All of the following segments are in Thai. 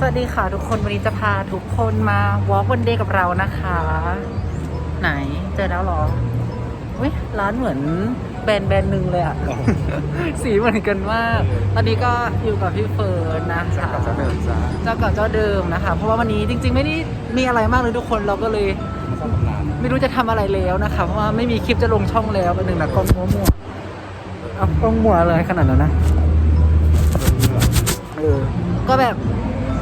สวัสดีค่ะทุกคนวันนี้จะพาทุกคนมาวอล์กวันเดย์กับเรานะคะ ไหนเจอแล้วเหรอเว้ยร้านเหมือนแบรนด์แบรนด์หนึ่งเลยอะสีเหมือนกันมากตอนนี้ก็อยู่กับพี่เฟิร์นนะคะกับเจ้าเดิมจ้าเจ้าเก่าเจ้าเดิมนะคะ เพราะว่าวันนี้จริง ๆ ไม่ได้มีอะไรมากเลยทุกคนเราก็เลย ไม่ชอบทำงานไม่รู้จะทำอะไรแล้วนะคะเพราะว่าไม่มีคลิปจะลงช่องแล้วเป็นหนึ่งนะกล้องมัวมัวๆเอากล้องมัวเลยขนาดนั้นนะเออก็แบบ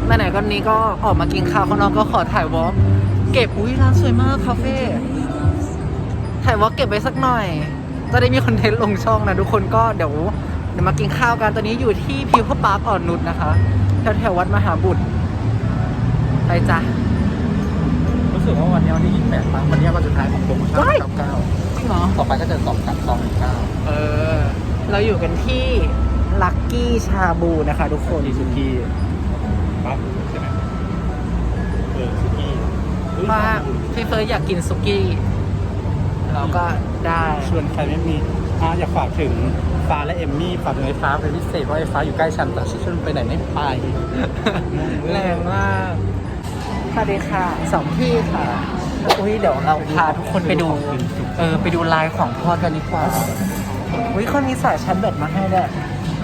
ไหนๆก็นี้ก็ออกมากินข้าวข้างนอกก็ขอถ่ายวอล์กเก็บอุ้ยร้านสวยมากคาเฟ่ถ่ายวอล์กเก็บไว้สักหน่อย จะได้มีคอนเทนต์ลงช่องนะทุกคนก็เดี๋ยวเดี๋ยวมากินข้าวกันตอนนี้อยู่ที่พิวพปาร์คอ่อนนุชนะคะแถวแถวๆวัดมหาบุตร ไปจ้ะรู้สึกว่าวันนี้วันที่28ป่ะวันนี้วันสุดท้ายของโปรโมชั่นว้าย99จริงเหรอต่อไปก็จะสองกับสองเก้าเออ เราอยู่กันที่ลักกี้ชาบูนะคะ ทุกคนดีสุกี้ ปั๊บใช่ไหมเออสุกี้ว่าพี่เฟิร์สอยากกินสุกี้ เราก็ได้ชวนใครไม่มีอะอยากฝากถึงฟ้าและเอมมี่ฝากถึงไอ้ฟ้าเป็นพิเศษเพราะไอ้ฟ้าอยู่ใกล้ฉันแต่ฉันไปไหนไม่ไปแรงมากสวัสดีค่ะสองที่ค่ะอุ้ยเดี๋ยวเราพาทุกคนไปดูเออไปดูลายของทอดกันดีกว่าอุ้ยเขามีสายชาร์จแบตมาให้ด้วย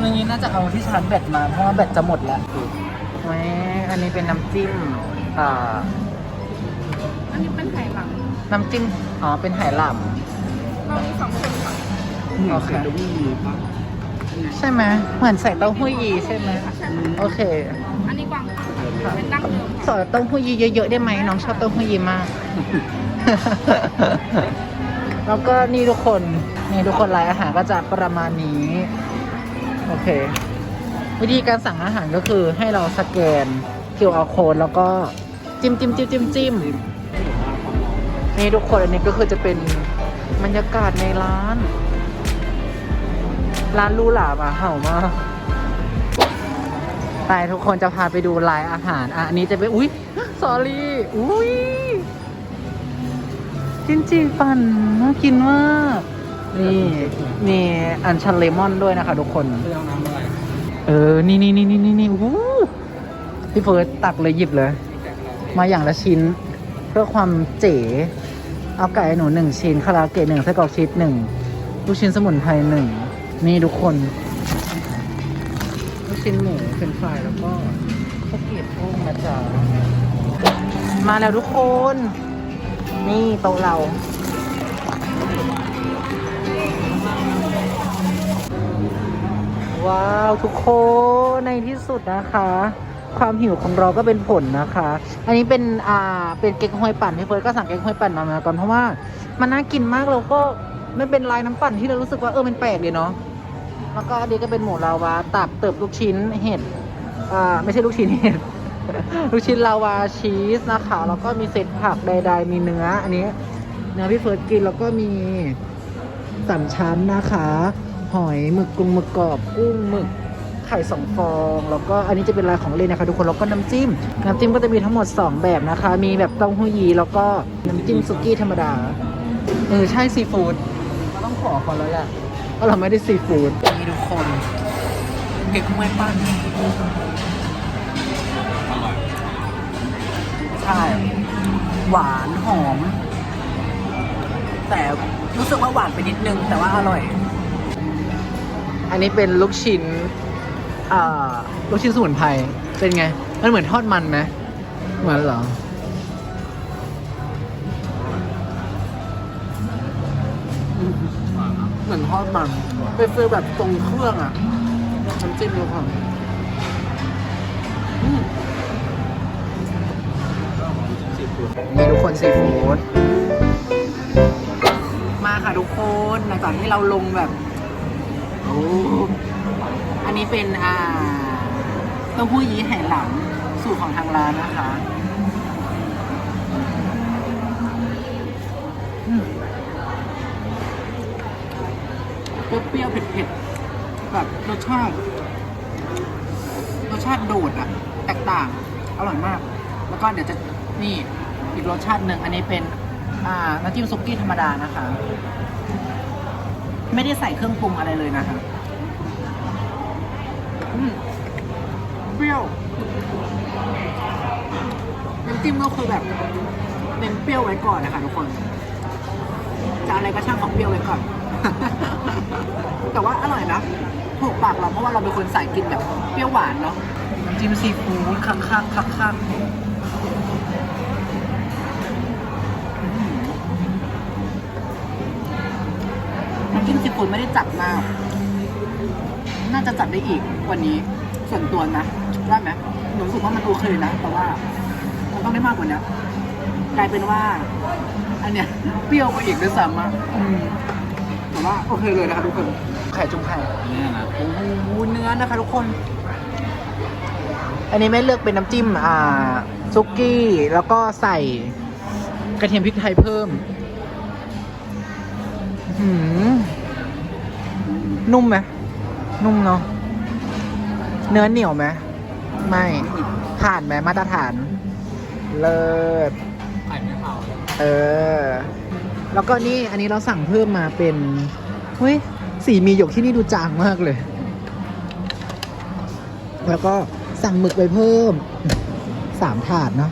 อันนี้น่าจะเอาที่ชาร์จแบตมาเพราะว่าแบตจะหมดแล้ว แหมอันนี้เป็นน้ำจิ้มอ่าอันนี้เป็นไห่หลังน้ำจิ้ม อ๋อ เป็นไหหลเรามีสองคนค่ะำโอเคเดวี่ปั๊บใช่ไหมเหมือนใส่เต้าหู้ยีใช่ไหมใช่โอเค อันนี้กวางค่ะเป็นดั้งเดิมสอดเต้าหู้ยีเยอะๆได้ไหมน้องชอบเต้าหู้ยีมาก แล้วก็นี่ทุกคน นี่ทุกคนรายอาหารก็จะประมาณนี้ โอเค วิธีการสั่งอาหารก็คือให้เราสแกน QR code แล้วก็จิ้มจิ้มจิ้มจิ้มจิ้มนี่ทุกคนอันนี้ก็คือจะเป็นบรรยากาศในร้าน ร้านหรูหรามาเห่ามากไปทุกคนจะพาไปดูลายอาหารอะอันนี้จะเป็นอุ้ยสอรี่อุ้ยจินจีปั่นน่ากินมาก นี่มีอันชันเลมอนด้วยนะคะทุกคน เออ นี่นี่นี่นี่นี่นี่อู้พี่เฟิร์สตักเลยหยิบเลย มาอย่างละชิ้น เพื่อความเจ๋เอาไก่หนูหนึ่งชิ้นคาราเกะหนึ่งไส้กรอกชีสหนึ่งลูกชิ้นสมุนไพรหนึ่งนี่ทุกคน ลูกชิ้นหมูเป็นไฟรายแล้วก็ข้าวเกรียบกุ้งนะจ๊ะมาแล้วทุกคน นี่โต๊ะเรา ว้าวทุกคนในที่สุดนะคะ ความหิวของเราก็เป็นผลนะคะ อันนี้เป็นอ่าเป็นเก๊กฮวยปั่นพี่เฟิร์สก็สั่งเก๊กฮวยปั่นมามาก่อนเพราะว่ามันน่ากินมากแล้วก็ไม่เป็นลายน้ำปั่นที่เรารู้สึกว่าเออมันแปลกดีเนาะแล้วก็อันนี้ก็เป็นหมูลาวาตับเติบลูกชิ้นเห็ดอ่าไม่ใช่ลูกชิ้นเห็ดลูกชิ้นลาวาชีสนะคะแล้วก็มีเศษผักใดๆมีเนื้อ อันนี้เนื้อพี่เฟิร์สกินแล้วก็มีสามชั้นนะคะ หอยหมึกกุ้งหมึกกรอบกุ้งหมึกไข่สองฟอง แล้วก็อันนี้จะเป็นลายของเล่นนะคะทุกคนแล้วก็น้ำจิ้ม น้ำจิ้มก็จะมีทั้งหมด 2 แบบนะคะ มีแบบเต้าหู้ยีแล้วก็น้ำจิ้มสุกี้ธรรมดาเออใช่ซีฟู้ดเราต้องขอเขาแล้วแหละเพราะเราไม่ได้ซีฟู้ดนี่ทุกคนเก็กไม่ปั้นอร่อยใช่หวานหอม แต่รู้สึกว่าหวานไปนิดนึง แต่ว่าอร่อย อันนี้เป็นลูกชิ้นอ่าลูกชิ้นสมุนไพร เป็นไง มันเหมือนทอดมันไหมเหมือนเหรอ เหมือนทอดมัน เป็นฟีลแบบตรงเครื่องอะ น้ำจิ้มดูค่ะอืมซีฟู้ดนี่ทุกคนซีฟู้ดมาค่ะทุกคนหลังจากที่เราลงแบบโอันนี้เป็นอ่าเต้าหู้ยี้ไหหลำสูตรของทางร้านนะคะอืมเปรี้ยวๆเผ็ดๆแบบรสชาติรสชาติโดดอะแตกต่างอร่อยมาก แล้วก็เดี๋ยวจะนี่อีกรสชาติหนึ่งอันนี้เป็นอ่าน้ำจิ้มซุกี้ธรรมดานะคะ ไม่ได้ใส่เครื่องปรุงอะไรเลยนะคะอืมเปรี้ยวจิ้มก็คือแบบเน้นเปรี้ยวไว้ก่อนนะคะทุกคน จะอะไรก็ช่างของเปรี้ยวไว้ก่อน แต่ว่าอร่อยนะ ถูกปากเราเพราะว่าเราเป็นคนสายกินแบบเปรี้ยวหวานเนาะน้ำจิ้มซีฟู้ดคักคักคักคักำจิ้มซีฟู้ดไม่ได้จัดมาก น่าจะจัดได้อีกกว่านี้ ส่วนตัวนะได้ไหมหนูรู้สึกว่ามันโอเคนะ แต่ว่า มันต้องได้มากกว่านี้กลายเป็นว่า อันเนี้ยเปรี้ยวกว่าอีกด้วยซ้ำอะอืมแต่ว่าโอเคเลยนะคะทุกคนไข่จุ่มไข่เนี่ยนะโอ้โหเนื้อนะคะ ทุกคน อันนี้แม่เลือกเป็นน้ำจิ้มอ่าซุกี้ แล้วก็ใส่กระเทียมพริกไทยเพิ่มอื้อหือ นุ่มไหมนุ่มเนาะเนื้อเหนียวไหมไม่ผ่านไหมมาตรฐาน เลิศไข่ไม่เผาเออ แล้วก็นี่อันนี้เราสั่งเพิ่มมาเป็นเฮ้ยสีมีหยกที่นี่ดูจางมากเลย แล้วก็สั่งหมึกไปเพิ่มสามถาดเนาะ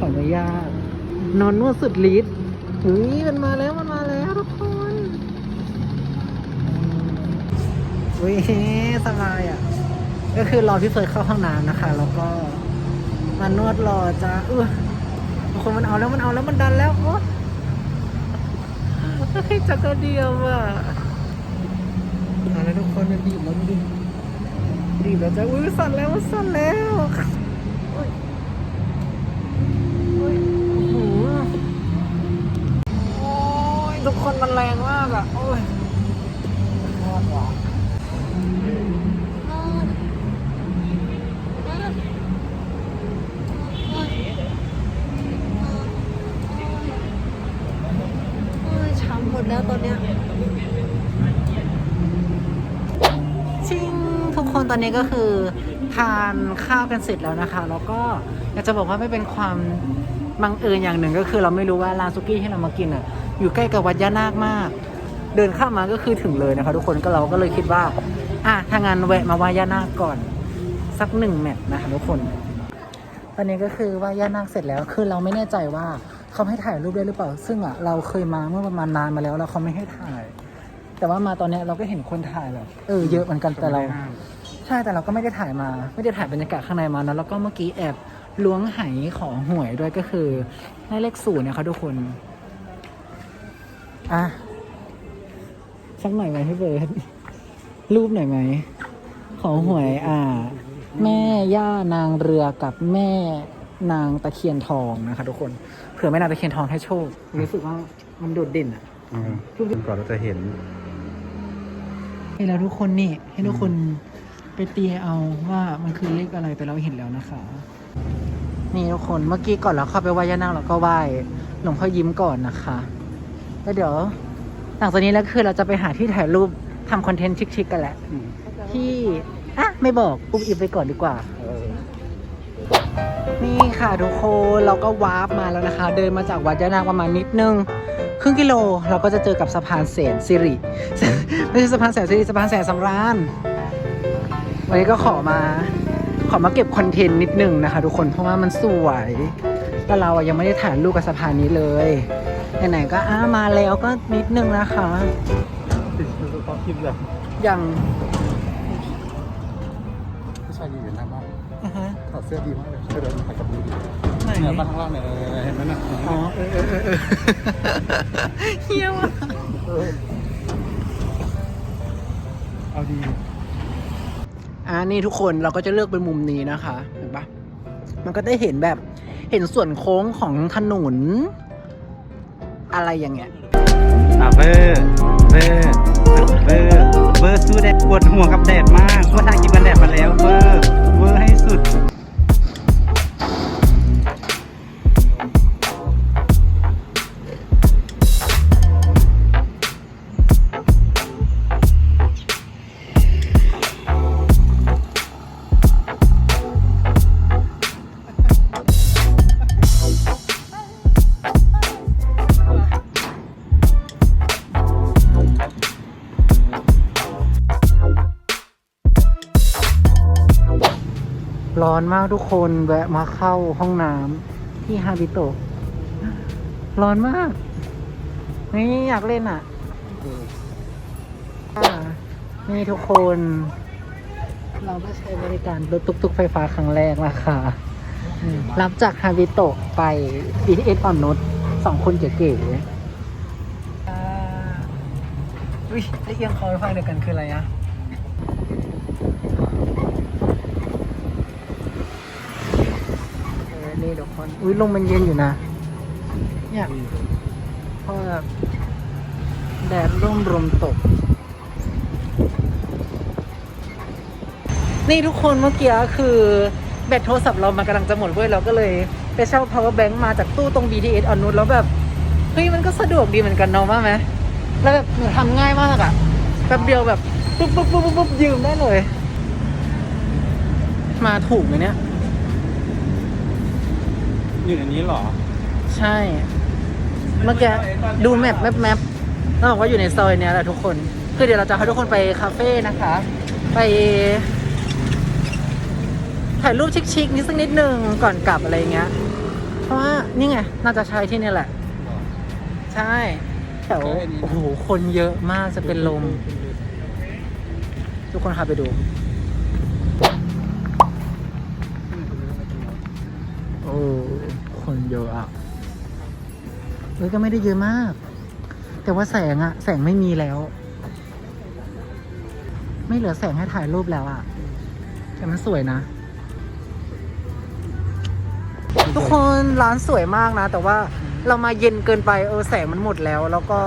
ขออนุญาต นอนนวดสุดฤทธิ์อุ้ยมันมาแล้วมันมาแล้วทุกคนอุ้ยสบายอะ ก็คือรอพี่เฟิร์สเข้าห้องน้ำนะคะ แล้วก็มานวดรอจ้าเออทุกคนมันเอาแล้วมันเอาแล้วมันดันแล้วโอ้ยจักรเดียวอะเอาแล้วทุกคนมันบีบแล้วมันบีบบีแล้วจ้าอุ้ยสั่นแล้วสั่นแล้ว โอ้ยโอ้โหโอ้ยทุกคนมันแรงมากอะ โอ้ยมากว่ะ ช้ำหมดแล้วตอนเนี้ย ชิงทุกคน ตอนนี้ก็คือทานข้าวกันเสร็จแล้วนะคะ แล้วก็อยากจะบอกว่าไม่เป็นความบังเอิญอย่างหนึ่งก็คือ เราไม่รู้ว่าร้านซุกี้ที่เรามากินอะอยู่ใกล้กับวัดย่านาคมาก เดินข้ามมาก็คือถึงเลยนะคะ ทุกคนก็เราก็เลยคิดว่าอะถ้างานแวะมาไหว้ย่านาคก่อนสักหนึ่งแมตช์นะคะทุกคน ตอนนี้ก็คือไหว่าย่านาคเสร็จแล้วคือเราไม่แน่ใจว่าเขาให้ถ่ายรูปได้หรือเปล่า ซึ่งอะเราเคยมาเมื่อประมาณนานมาแล้วแล้วเขาไม่ให้ถ่าย แต่ว่ามาตอนเนี้ยเราก็เห็นคนถ่ายแบบเออเยอะเหมือนกันแต่เรา ช่แต่เราก็ไม่ได้ถ่ายมา ไม่ได้ถ่ายบรรยากาศข้างในมานะแล้วก็เมื่อกี้แอบล้วงไหของหวยด้วยก็คือได้เลขศูนย์นะคะทุกคน อะสักหน่อยไหมพี่เบิร์ดรูปหน่อยไหมของหวย อ่า แม่ย่านางเรือกับแม่นางตะเคียนทองนะคะทุกคนเผื่อแม่นางตะเคียนทองให้โชครู้สึกว่ามันโดดเด่นอะก่อนเราจะเห็นให้เราทุกคนนี่ให้ทุกคน ไปเตียเอาว่ามันคือเลขอะไรแต่เราเห็นแล้วนะคะ นี่ทุกคนเมื่อกี้ก่อนเราเข้าไปไหว้ย่านาคเราก็ไหว้หลวงพ่อยิ้มก่อนนะคะแล้วเดี๋ยวหลังจากนี้แล้วคือเราจะไปหาที่ถ่ายรูปทำคอนเทนต์ชิคๆกันแหละ ที่อะไม่บอกปุ๊บอิบไปก่อนดีกว่า นี่ค่ะทุกคนเราก็วาร์ปมาแล้วนะคะ เดินมาจากวัดยะนางประมาณนิดนึง ครึ่งกิโลเราก็จะเจอกับสะพานแสนสิริไม่ใช่สะพานแสนสิริสะพานแสนสำราญ วันนี้ก็ขอมา ขอมาเก็บคอนเทนต์นิดนึงนะคะทุกคนเพราะว่ามันสวยแต่เราอะยังไม่ได้ถ่ายรูปกับสะพานนี้เลยไหนๆก็อ้ามาแล้วก็นิดนึงนะคะติดเขาคิดแบบอย่างผู้ชายยืนอยู่หน้าบ้านอ่าฮะถอดเสื้อดีมากเลยเสื้อเดินมากับมือดีไหนเนี่ยบ้านข้างล่างเนี่ยเห็นไหมน่ะอ๋อเออเออเออเออเฮียวะเอาดี อ่านี่ทุกคนเราก็จะเลือกเป็นมุมนี้นะคะเห็นปะมันก็ได้เห็นแบบเห็นส่วนโค้งของถนน อะไรอย่างเงี้ยอะเบอร์เบอร์เบอร์เบอร์สู้แดดปวดหัวกับแดดมากเพราะทางกินกันแดดมาแล้วเบอร์เบอร์ให้สุด อนมากทุกคนแวะมาเข้าห้องน้ำที่ฮาบิโตะร้อนมาก นี่อยากเล่นอะ นี่ทุกคน เราก็ใช้บริการรถตุกๆไฟฟ้าครั้งแรกนะคะรับจากฮาบิโตะไป BTS อ่อนนุชสองคนเก๋ๆอุ้ยได้เอียงคอไปฟังเดียวกันคืออะไรอะเออนี่ทุก คนอุ้ยลมมันเย็นอยู่นะเนี่ยเพราะแบบแดดร่มลมตก นี่ทุกคนเมื่อกี้คือแบตโทรศัพท์เรามันกำลังจะหมดเว้ยเราก็เลยไปเช่า power bank มาจากตู้ตรง BTS ออนนุชแล้วแบบ เฮ้ยมันก็สะดวกดีเหมือนกันเนาะว่าไหมแล้วแบบทำง่ายมากอะแป๊บเดียวแบบปุ๊บปุ๊บปุ๊บปุ๊บปุ๊บยืมได้เลย มาถูกไหมเนี่ย อยู่ในนี้เหรอ ใช่ เมื่อกี้ดูแมปแมปแมปแล้วบอกว่าอยู่ในซอยเนี้ยแหละทุกคน คือเดี๋ยวเราจะพาทุกคนไปคาเฟ่นะคะ ไป ถ่ายรูปชิคๆนิดสักนิดนึงก่อนกลับอะไรเงี้ย เพราะว่านี่ไง น่าจะใช่ที่นี่แหละ ใช่แถวโอ้โหคนเยอะมากจะเป็นลม ทุกคนพาไปดู อ้คนเยอะอะเอ้ยก็ไม่ได้เยอะมาก แต่ว่าแสงอะแสงไม่มีแล้ว ไม่เหลือแสงให้ถ่ายรูปแล้วอะแต่มันสวยนะ ทุกคนร้านสวยมากนะ แต่ว่าเรามาเย็นเกินไปเออแสงมันหมดแล้ว แล้วก็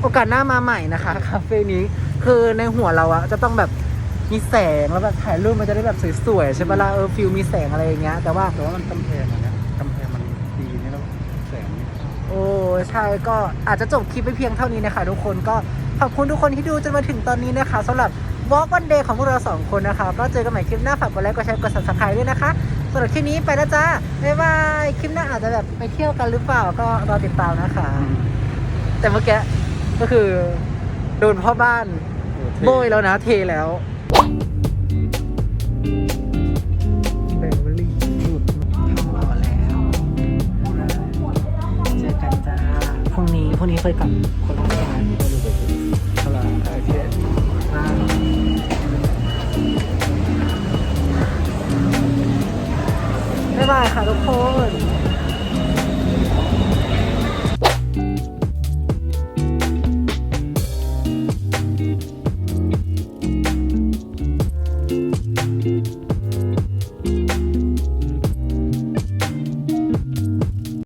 โอกาสหน้ามาใหม่นะคะคาเฟ่นี้คือในหัวเราอะจะต้องแบบ มีแสงแล้วแบบถ่ายรูปมันจะได้แบบสวยๆใช่ปะล่ะเออฟิลมีแสงอะไรอย่างเงี้ยแต่ว่า แต่ว่ามันกำแพงอันเนี้ยกำแพงมันดีนี่แล้วแสงนี่โอ้ใช่ก็อาจจะจบคลิปไปเพียงเท่านี้นะคะทุกคนก็ขอบคุณทุกคนที่ดูจนมาถึงตอนนี้นะคะสำหรับ Walk One Day ของพวกเราสองคนนะคะก็เจอกันใหม่คลิปหน้าฝากกดไลค์กดแชร์กด subscribe ด้วยนะคะสำหรับคลิปนี้ไปแล้วจ้าบ๊ายบายคลิปหน้าอาจจะแบบไปเที่ยวกันหรือเปล่าก็รอติดตามนะคะ แต่เมื่อกี้ก็คือโดนพ่อบ้านโบยแล้วนะเทแล้ว นี้พรุ่งนี้เ